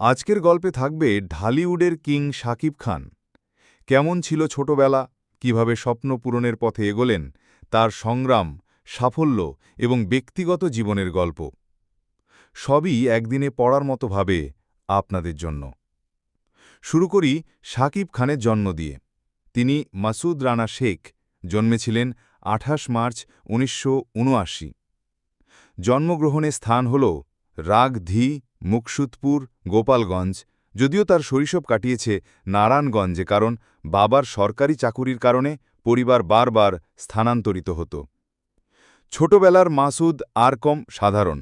আজকের গল্পে থাকবে ঢালিউডের কিং শাকিব খান। কেমন ছিল ছোটবেলা? কীভাবে স্বপ্ন পূরণের পথে এগোলেন? তার সংগ্রাম, সাফল্য এবং ব্যক্তিগত জীবনের গল্প। সবই একদিনে পড়ার মতো ভাবে আপনাদের জন্য। শুরু করি শাকিব খানের জন্ম দিয়ে। তিনি মাসুদ রানা শেখ, জন্মেছিলেন আঠাশ মার্চ উনিশশো উনআশি। জন্মগ্রহণের স্থান হল রাগধি মুকসুদপুর, গোপালগঞ্জ, যদিও তার শৈশব কাটিয়েছে নারায়ণগঞ্জে কারণ বাবার সরকারি চাকুরির কারণে পরিবার বারবার স্থানান্তরিত হতো। ছোটবেলার মাসুদ আর কম সাধারণ।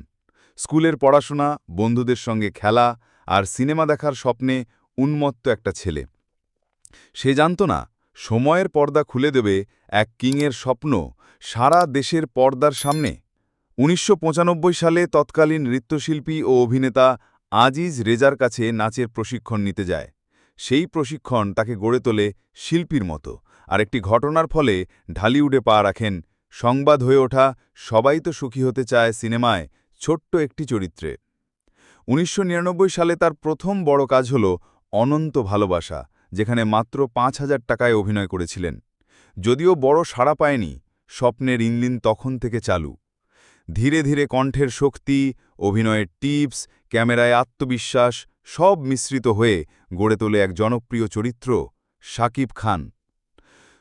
স্কুলের পড়াশোনা, বন্ধুদের সঙ্গে খেলা আর সিনেমা দেখার স্বপ্নে উন্মত্ত একটা ছেলে। সে জানত না, সময়ের পর্দা খুলে দেবে এক কিংয়ের স্বপ্ন সারা দেশের পর্দার সামনে। উনিশশো পঁচানব্বই সালে তৎকালীন নৃত্যশিল্পী ও অভিনেতা আজিজ রেজার কাছে নাচের প্রশিক্ষণ নিতে যায়। সেই প্রশিক্ষণ তাকে গড়ে তোলে শিল্পীর মতো। আর একটি ঘটনার ফলে ঢালিউডে পা রাখেন সংবাদ হয়ে ওঠা সবাই তো সুখী হতে চায় সিনেমায় ছোট্ট একটি চরিত্রে। উনিশশো নিরানব্বই সালে তার প্রথম বড় কাজ হল অনন্ত ভালোবাসা, যেখানে মাত্র পাঁচ হাজার টাকায় অভিনয় করেছিলেন। যদিও বড় সাড়া পায়নি, স্বপ্নের ইঞ্জিন তখন থেকে চালু। ধীরে ধীরে কণ্ঠের শক্তি, অভিনয়ের টিপস, ক্যামেরায় আত্মবিশ্বাস সব মিশ্রিত হয়ে গড়ে তোলে এক জনপ্রিয় চরিত্র শাকিব খান।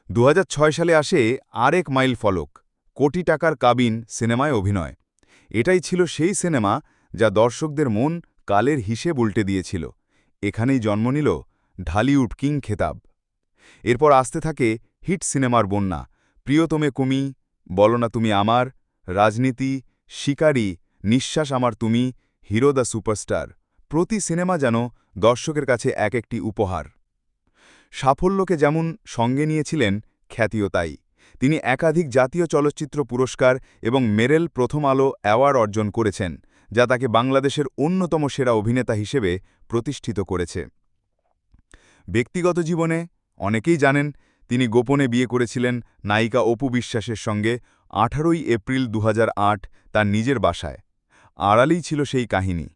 দু হাজার ছয় সালে আসে আরেক মাইল ফলক, কোটি টাকার কাবিন, সিনেমায় অভিনয়। এটাই ছিল সেই সিনেমা যা দর্শকদের মন কালের হিসেব উল্টে দিয়েছিল। এখানেই জন্ম নিল ঢালিউড কিং খেতাব। এরপর আসতে থাকে হিট সিনেমার বন্যা, প্রিয়তমে কুমি, বলো না তুমি আমার রাজনীতি, শিকারী, নিঃশ্বাস আমার তুমি, হিরো দ্য সুপারস্টার। প্রতি সিনেমা যেন দর্শকের কাছে এক একটি উপহার। সাফল্যকে যেমন সঙ্গে নিয়েছিলেন, খ্যাতিও তাই। তিনি একাধিক জাতীয় চলচ্চিত্র পুরস্কার এবং মেরেল প্রথম আলো অ্যাওয়ার্ড অর্জন করেছেন, যা তাকে বাংলাদেশের অন্যতম সেরা অভিনেতা হিসেবে প্রতিষ্ঠিত করেছে। ব্যক্তিগত জীবনে অনেকেই জানেন তিনি গোপনে বিয়ে করেছিলেন নায়িকা অপু বিশ্বাসের সঙ্গে আঠারোই এপ্রিল দুহাজার আট তার নিজের বাসায়। আড়ালেই ছিল সেই কাহিনী।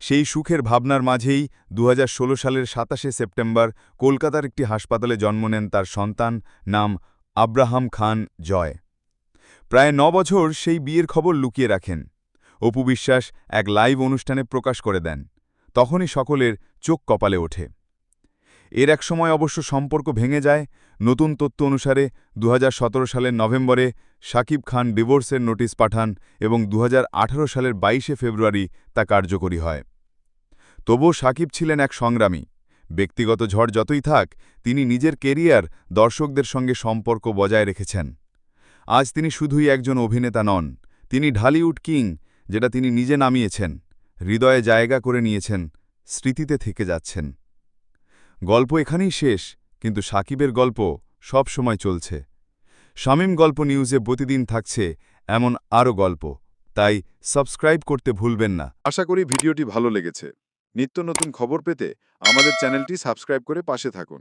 সেই সুখের ভাবনার মাঝেই দুহাজার ষোলো সালের সাতাশে সেপ্টেম্বর কলকাতার একটি হাসপাতালে জন্ম নেন তার সন্তান নাম আব্রাহাম খান জয়। প্রায় ন বছর সেই বিয়ের খবর লুকিয়ে রাখেন। অপু বিশ্বাস এক লাইভ অনুষ্ঠানে প্রকাশ করে দেন। তখনই সকলের চোখ কপালে ওঠে। এর এক সময় অবশ্য সম্পর্ক ভেঙে যায়। নতুন তথ্য অনুসারে দু হাজার সতেরো সালের নভেম্বরে সাকিব খান ডিভোর্সের নোটিশ পাঠান এবং দু হাজার আঠারো সালের বাইশে ফেব্রুয়ারি তা কার্যকরী হয়। তবুও সাকিব ছিলেন এক সংগ্রামী। ব্যক্তিগত ঝড় যতই থাক, তিনি নিজের কেরিয়ার দর্শকদের সঙ্গে সম্পর্ক বজায় রেখেছেন। আজ তিনি শুধুই একজন অভিনেতা নন, তিনি ঢালিউড কিং, যেটা তিনি নিজে নামিয়েছেন, হৃদয়ে জায়গা করে নিয়েছেন, স্মৃতিতে থেকে যাচ্ছেন। গল্প এখানেই শেষ, কিন্তু সাকিবের গল্প সব সময় চলছে। শামীম গল্প নিউজে প্রতিদিন থাকছে এমন আরও গল্প, তাই সাবস্ক্রাইব করতে ভুলবেন না। আশা করি ভিডিওটি ভালো লেগেছে। নিত্য নতুন খবর পেতে আমাদের চ্যানেলটি সাবস্ক্রাইব করে পাশে থাকুন।